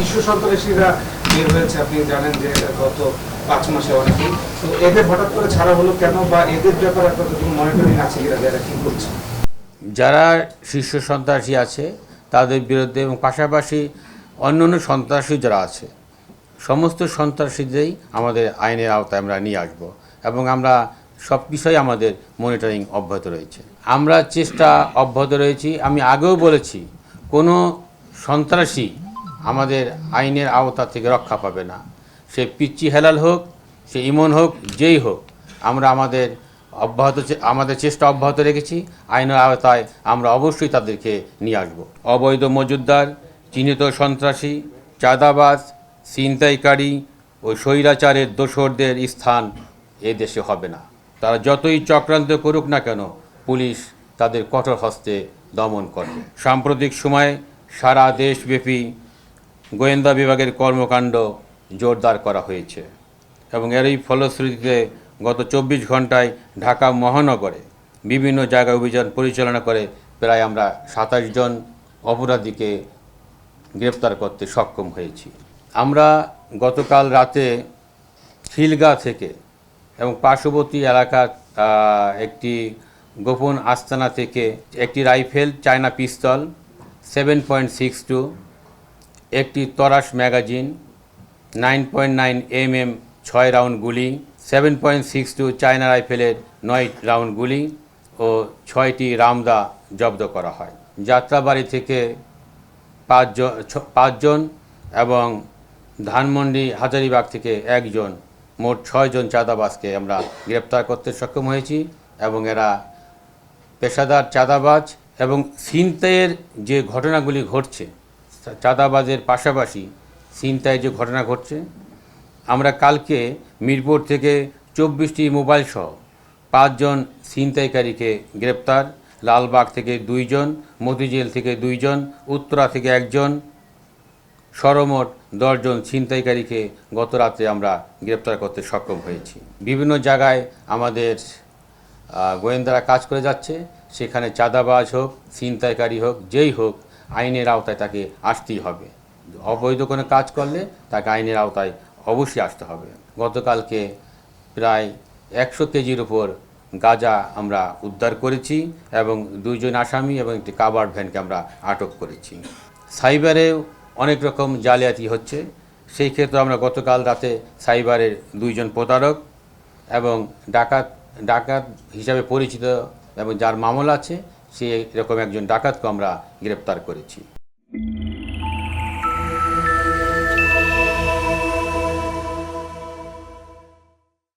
শিশু সন্ত্রাসীরা বের হয়েছে, আপনি জানেন যে গত পাঁচ মাসে অনেকেই। তো এদের হঠাৎ করে ছাড়া হলো কেন বা এদের ব্যাপারে আপনাদের কোনো মনিটরিং আছে কিনা, যারা কি করছে? যারা শীর্ষ সন্ত্রাসী আছে, তাদের বিরুদ্ধে এবং পাশাপাশি অন্য অন্য সন্ত্রাসী যারা আছে, সমস্ত সন্ত্রাসীদেরই আমাদের আইনের আওতায় আমরা নিয়ে আসব এবং আমরা সব বিষয়ে আমাদের মনিটরিং অব্যাহত রয়েছে। আমরা চেষ্টা অব্যাহত রয়েছি। আমি আগেও বলেছি, কোনো সন্ত্রাসী আমাদের আইনের আওতা থেকে রক্ষা পাবে না। সে পিচ্চি হেলাল হোক, সে ইমন হোক, যেই হোক, আমরা আমাদের অব্যাহত আমাদের চেষ্টা অব্যাহত রেখেছি। আইনের আওতায় আমরা অবশ্যই তাদেরকে নিয়ে আসব। অবৈধ মজুদদার, চিহ্নিত সন্ত্রাসী, চাঁদাবাজ, ছিনতাইকারী ও স্বৈরাচারের দোসরদের স্থান এ দেশে হবে না। তারা যতই চক্রান্ত করুক না কেন, পুলিশ তাদের কঠোর হস্তে দমন করবে। সাম্প্রতিক সময়ে সারা দেশব্যাপী গোয়েন্দা বিভাগের কর্মকাণ্ড জোরদার করা হয়েছে এবং এরই ফলশ্রুতিতে গত চব্বিশ ঘন্টায় ঢাকা মহানগরে বিভিন্ন জায়গায় অভিযান পরিচালনা করে প্রায় আমরা সাতাশ জন অপরাধীকে গ্রেপ্তার করতে সক্ষম হয়েছি। আমরা গতকাল রাতে খিলগা থেকে এবং পার্শ্ববর্তী এলাকার একটি গোপন আস্তানা থেকে একটি rifle, China pistol, seven point six two একটি Taurus magazine, nine point nine M M ছয় রাউন্ড গুলি, seven point six two China রাইফেলের নয় রাউন্ড গুলি ও ছয়টি রামদা জব্দ করা হয়। যাত্রাবাড়ি থেকে পাঁচজন পাঁচজন এবং ধানমন্ডি হাজারিবাগ থেকে একজন, মোট ছয়জন চাঁদাবাজকে আমরা গ্রেপ্তার করতে সক্ষম হয়েছি এবং এরা পেশাদার চাঁদাবাজ এবং ছিনতাইয়ের যে ঘটনাগুলি ঘটছে চাঁদাবাজের পাশাপাশি ছিনতাইয়ের যে ঘটনা ঘটছে, আমরা কালকে মিরপুর থেকে চব্বিশটি মোবাইল সহ পাঁচজন ছিনতাইকারীকে গ্রেপ্তার, লালবাগ থেকে দুইজন, মতিঝিল থেকে দুইজন, উত্তরা থেকে একজন সরমোট দশজন ছিনতাইকারীকে গত রাতে আমরা গ্রেপ্তার করতে সক্ষম হয়েছি। বিভিন্ন জায়গায় আমাদের গোয়েন্দারা কাজ করে যাচ্ছে, সেখানে চাঁদাবাজ হোক, ছিনতাইকারী হোক, যেই হোক আইনের আওতায় তাকে আসতেই হবে। অবৈধ কোনো কাজ করলে তাকে আইনের আওতায় অবশ্যই আসতে হবে। গতকালকে প্রায় একশো কেজির উপর গাঁজা আমরা উদ্ধার করেছি এবং দুইজন আসামি এবং একটি কাবার ভ্যানকে আমরা আটক করেছি। সাইবারেও অনেক রকম জালিয়াতি হচ্ছে। সেই ক্ষেত্রে আমরা গতকাল রাতে সাইবারের দুইজন প্রতারক এবং ডাকাত ডাকাত হিসাবে পরিচিত এবং যার মামলা আছে সে এরকম একজন ডাকাতকে আমরা গ্রেপ্তার করেছি।